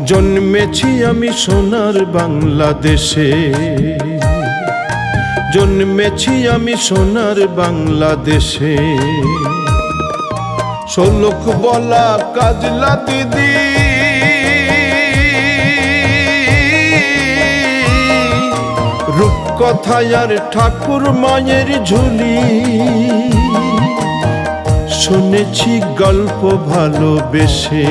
জন্মেছি আমি সোনার বাংলাদেশে। জন্মেছি আমি সোনার বাংলাদেশে। শোলক বলা কাজলা দিদি। রূপকথায় আর ঠাকুর মায়ের ঝুলি। শুনেছি গল্প ভালোবেসে।